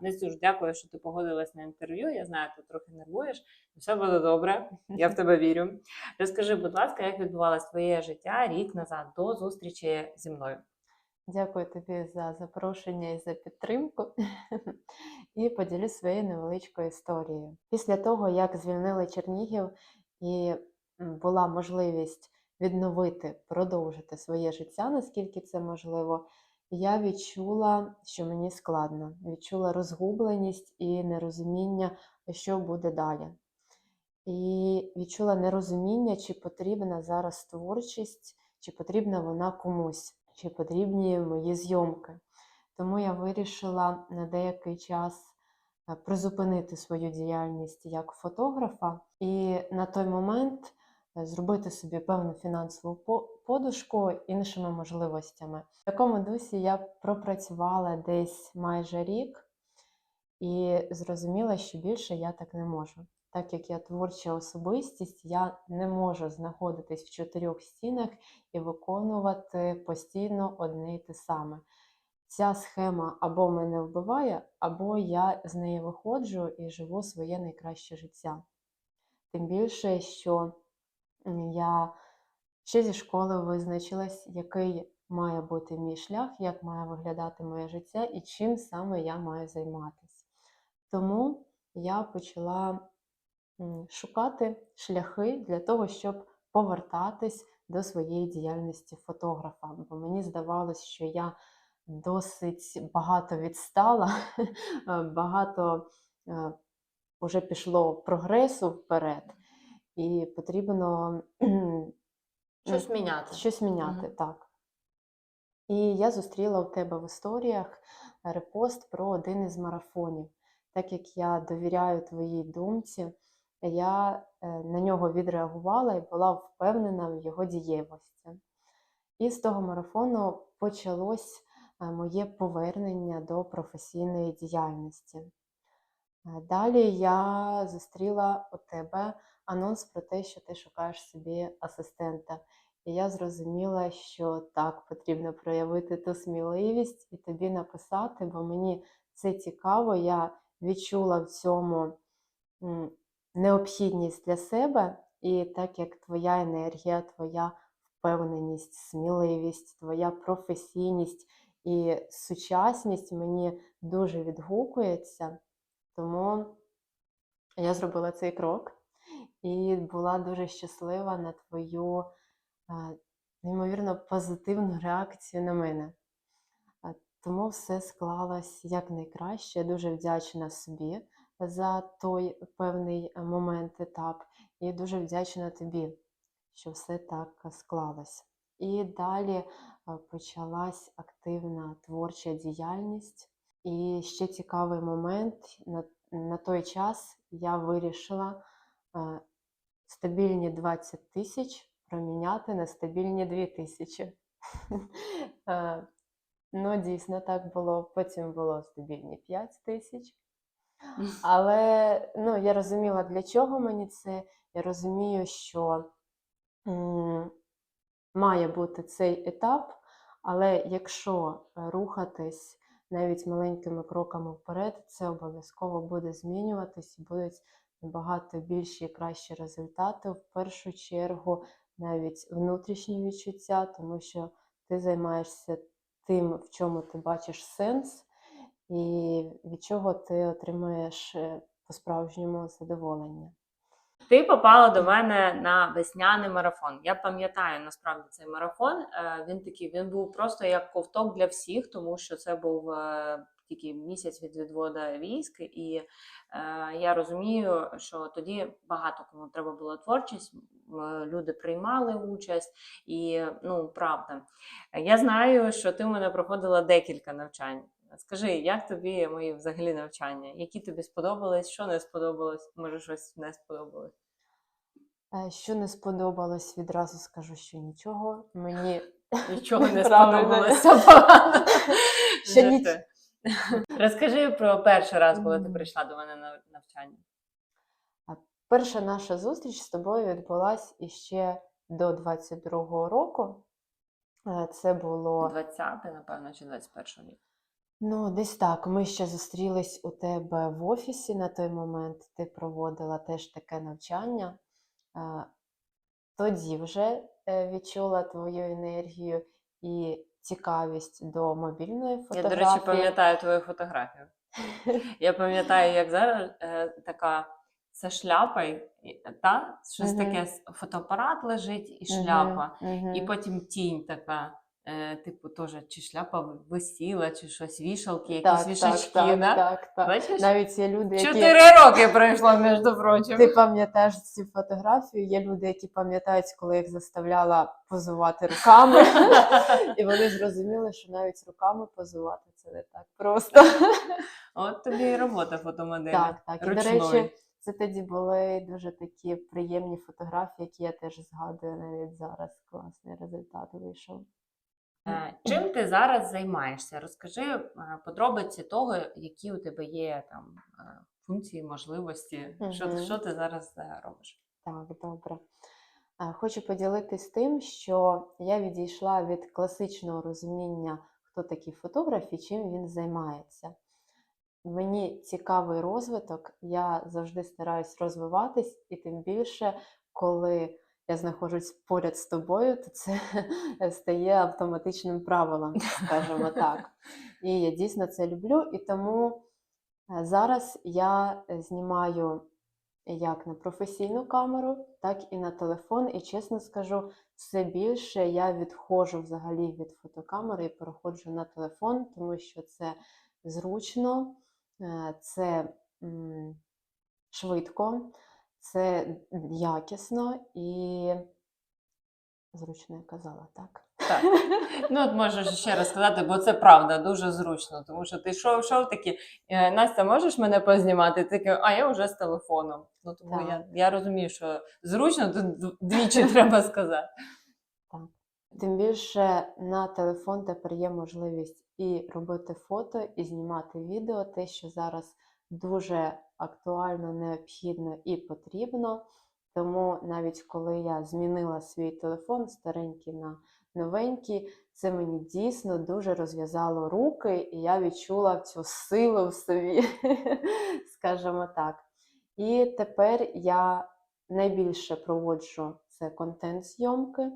Нестюш, дякую, що ти погодилась на інтерв'ю. Я знаю, ти трохи нервуєш. Все буде добре. Я в тебе вірю. Розкажи, будь ласка, як відбувалось твоє життя рік назад до зустрічі зі мною? Дякую тобі за запрошення і за підтримку. І поділюсь своєю невеличкою історією. Після того, як звільнили Чернігів і була можливість відновити, продовжити своє життя, наскільки це можливо, я відчула, що мені складно, відчула розгубленість і нерозуміння, що буде далі. І відчула нерозуміння, чи потрібна зараз творчість, чи потрібна вона комусь, чи потрібні мої зйомки. Тому я вирішила на деякий час е, призупинити свою діяльність як фотографа, і на той момент е, зробити собі певну фінансову подушку іншими можливостями. В такому дусі я пропрацювала десь майже рік і зрозуміла, що більше я так не можу. Так як я творча особистість, я не можу знаходитись в чотирьох стінах і виконувати постійно одне і те саме. Ця схема або мене вбиває, або я з неї виходжу і живу своє найкраще життя. Тим більше, що я ще зі школи визначилась, який має бути мій шлях, як має виглядати моє життя і чим саме я маю займатися. Тому я почала шукати шляхи для того, щоб повертатись до своєї діяльності фотографа. Бо мені здавалось, що я досить багато відстала, багато е, вже пішло прогресу вперед, і потрібно Щось міняти. щось міняти, Мгм. так. І я зустріла у тебе в історіях репост про один із марафонів. Так як я довіряю твоїй думці, я е, на нього відреагувала і була впевнена в його дієвості. І з того марафону почалось е, моє повернення до професійної діяльності. Е, Далі я зустріла у тебе анонс про те, що ти шукаєш собі асистента. І я зрозуміла, що так потрібно проявити ту сміливість і тобі написати, бо мені це цікаво. Я відчула в цьому необхідність для себе, і так як твоя енергія, твоя впевненість, сміливість, твоя професійність і сучасність мені дуже відгукується. Тому я зробила цей крок і була дуже щаслива на твою неймовірно позитивну реакцію на мене. Тому все склалось якнайкраще. Я дуже вдячна собі за той певний е, момент, етап, і дуже вдячна тобі, що все так е, склалось. І далі е, почалась активна творча діяльність. І ще цікавий момент на, той час я вирішила е, стабільні 20 тисяч проміняти на стабільні 2 тисячі. Ну, дійсно, так було. Потім було стабільні 5 тисяч. Але ну, я розуміла, для чого мені це. Я розумію, що має бути цей етап, але якщо рухатись навіть маленькими кроками вперед, це обов'язково буде змінюватись і будуть набагато більші і кращі результати. В першу чергу навіть внутрішні відчуття, тому що ти займаєшся тим, в чому ти бачиш сенс, і від чого ти отримуєш е, по-справжньому задоволення. Ти попала до мене на весняний марафон. Я пам'ятаю насправді цей марафон. Е, Він такий, він був просто як ковток для всіх, тому що це був е, тільки місяць від відводу військ, і е, я розумію, що тоді багато кому треба була творчість. м, Люди приймали участь, і ну правда. Я знаю, що ти в мене проходила декілька навчань. Скажи, як тобі мої взагалі навчання? Які тобі сподобались, що не сподобалось? Може, щось не сподобалось? Е, Що не сподобалось, відразу скажу, що нічого. Мені Нічого не сподобалося. Ще ніч- Розкажи про перший раз, коли ти прийшла до мене на навчання. перша наша зустріч з тобою відбулась іще до 22-го року. Е, Це було 20, напевно, чи 21 рік. Ну, десь так. Ми ще зустрілись у тебе в офісі на той момент. Ти проводила теж таке навчання. Е, Тоді вже е, відчула твою енергію і цікавість до мобільної Я, до речі, пам'ятаю твою фотографію. Я пам'ятаю, як зараз е, така це шляпа, і- та? щось таке, с- фотоапарат лежить і шляпа. І потім тінь така, е, типу, теж чи шляпа висіла, чи щось, вішалки, якісь Так, вішачки. так, да? так, так. Бачиш? Навіть є люди, які Чотири роки пройшло, між прочим. ти пам'ятаєш цю фотографію. Є люди, які пам'ятають, коли їх заставляла позувати руками, і вони зрозуміли, що навіть руками позувати це не так просто. От тобі і робота фотомоделі. Так, так. І, до речі, це тоді були дуже такі приємні фотографії, які я теж згадую навіть зараз. Класний результат вийшов. Е, Чим ти зараз займаєшся? Розкажи е, подробиці того, які у тебе є там е, функції, можливості. Що, ти- що ти зараз робиш? Так, добре. Хочу поділитись тим, що я відійшла від класичного розуміння, хто такий фотограф і чим він займається. Мені цікавий розвиток, я завжди стараюсь розвиватись, і тим більше, коли я знаходжусь поряд з тобою, то це стає автоматичним правилом, скажімо так. І я дійсно це люблю, і тому е, зараз я е, знімаю як на професійну камеру, так і на телефон. І чесно скажу, все більше я відходжу взагалі від фотокамери і переходжу на телефон, тому що це зручно, е, це швидко, це якісно і зручно я казала, так? Так. Ну, от можеш ще раз сказати, бо це правда, дуже зручно. Тому що ти йшов, йшов такий, «Е, Настя, можеш мене познімати? Ти такий, а я вже з телефоном. Ну, тому Так. я, я розумію, що зручно, тут двічі треба сказати. Тим більше на телефон тепер є можливість і робити фото, і знімати відео, те, що зараз дуже актуально, необхідно і потрібно. Тому навіть коли я змінила свій телефон старенький на новенький, це мені дійсно дуже розв'язало руки, і я відчула цю силу в собі, скажімо так. І тепер я найбільше проводжу це контент-зйомки,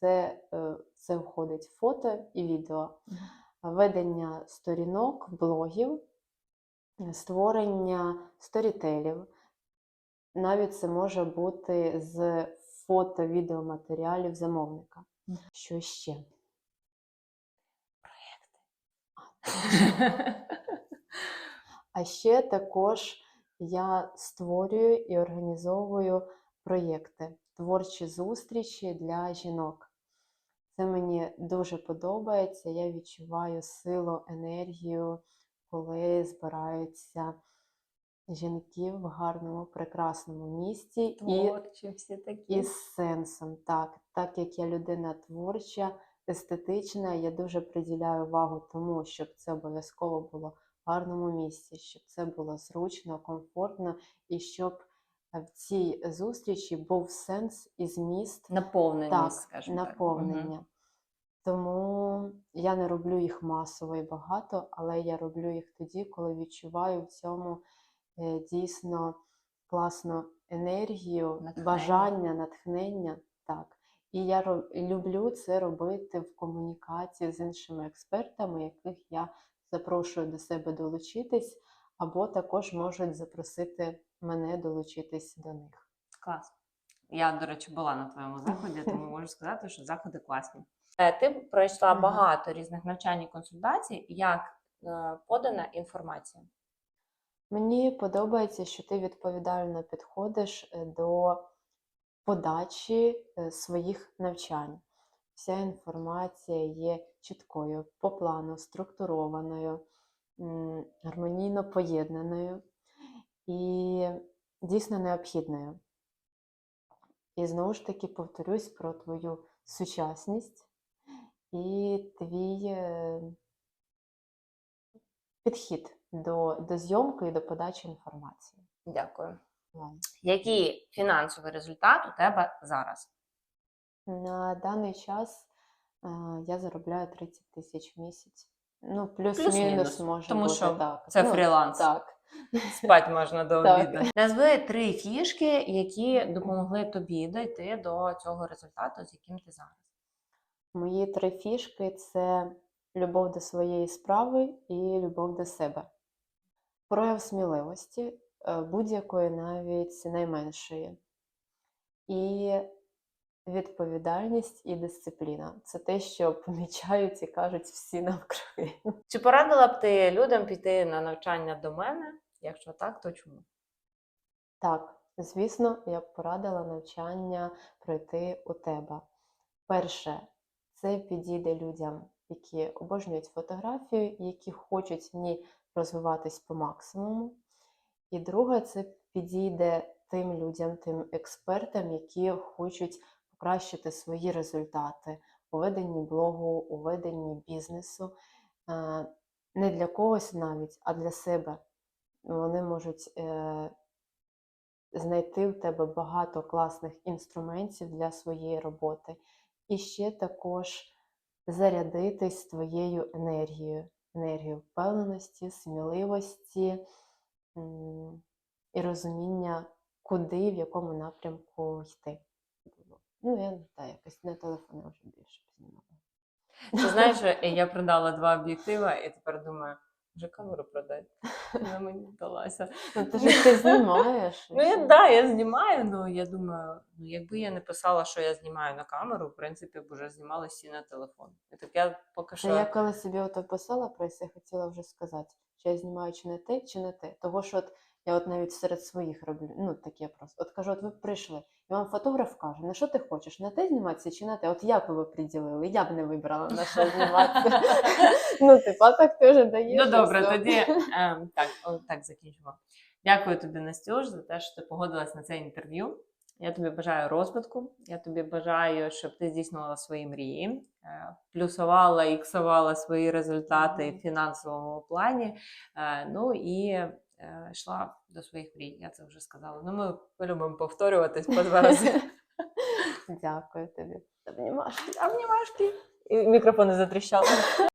це, е, це входить фото і відео, ведення сторінок, блогів, створення сторітелів. Навіть це може бути з фото-відеоматеріалів замовника. Що ще? Проєкти. А ще також я створюю і організовую проєкти, творчі зустрічі для жінок. Це мені дуже подобається. Я відчуваю силу, енергію, коли збираються жінки в гарному, прекрасному місті і всі такі. і з сенсом, так. Так як я людина творча, естетична, я дуже приділяю увагу тому, щоб це обов'язково було в гарному місці, щоб це було зручно, комфортно, і щоб в цій зустрічі був сенс і зміст Наповненість, так, скажімо так. Тому я не роблю їх масово і багато, але я роблю їх тоді, коли відчуваю в цьому е, дійсно класну енергію, Натхнення. бажання, натхнення. Так. І я ро- люблю це робити в комунікації з іншими експертами, яких я запрошую до себе долучитись, або також можуть запросити мене долучитись до них. Клас. Я, до речі, була на твоєму заході, тому можу сказати, що заходи класні. Е, Ти пройшла Ага. багато різних навчань і консультацій, як е, подана інформація. Мені подобається, що ти відповідально підходиш е, до подачі своїх навчань. Вся інформація є чіткою, по плану, структурованою, гармонійно поєднаною і дійсно необхідною. І знову ж таки повторюсь про твою сучасність і твій е, підхід до, до зйомки і до подачі інформації. Дякую. Який фінансовий результат у тебе зараз? На даний час е, я заробляю 30 тисяч в місяць. Ну, плюс-мінус Плюс-мінус, може тому бути що так. це Ну, фріланс. Так. Спать можна до обіду. Назви три фішки, які допомогли тобі дойти до цього результату, з яким ти зараз. Мої три фішки це любов до своєї справи і любов до себе. Прояв сміливості, е, будь-якої, навіть найменшої. І відповідальність і дисципліна. Це те, що помічають і кажуть всі навкруги. Чи порадила б ти людям піти на навчання до мене? Якщо так, то чому? Так, звісно, я б порадила навчання пройти у тебе. Перше, це підійде людям, які обожнюють фотографію, які хочуть в ній розвиватись по максимуму. І друге, це підійде тим людям, тим експертам, які хочуть покращити свої результати у веденні блогу, у веденні бізнесу. Не для когось навіть, а для себе. Вони можуть е, знайти в тебе багато класних інструментів для своєї роботи. І ще також зарядитись твоєю енергією, енергією впевненості, сміливості і розуміння, куди, в якому напрямку йти. Ну, я не знаю, якось на телефони вже більше знімала. Ти знаєш, я продала два об'єктива і тепер думаю, вже камеру продати. Вона мені вдалася. Ну, ти ж ти знімаєш. Ну, я, да, я знімаю, ну я думаю, ну якби я не писала, що я знімаю на камеру, в принципі, б уже знімали всі на телефон. І так я поки що. я коли собі ото писала про це, хотіла вже сказати, чи я знімаю чи не те, чи не те. Того що от я от навіть серед своїх роблю, ну таке просто. От кажу, от ви прийшли, і вам фотограф каже, на що ти хочеш, на те зніматися чи на те? От як ви приділили? Я б не вибрала на що зніматися. Ну, типа, так вже даєш. Ну добре, тоді ем, так, так закінчимо. Дякую тобі, Настюш, за те, що ти погодилась на це інтерв'ю. Я тобі бажаю розвитку. Я тобі бажаю, щоб ти здійснювала свої мрії, е, плюсувала і іксувала свої результати в фінансовому плані. е, Ну і йшла до своїх мрій. Я це вже сказала. Ну, ми любимо повторюватись по два рази. Дякую тобі. Обнімашки. Обнімашки. І мікрофони затріщали.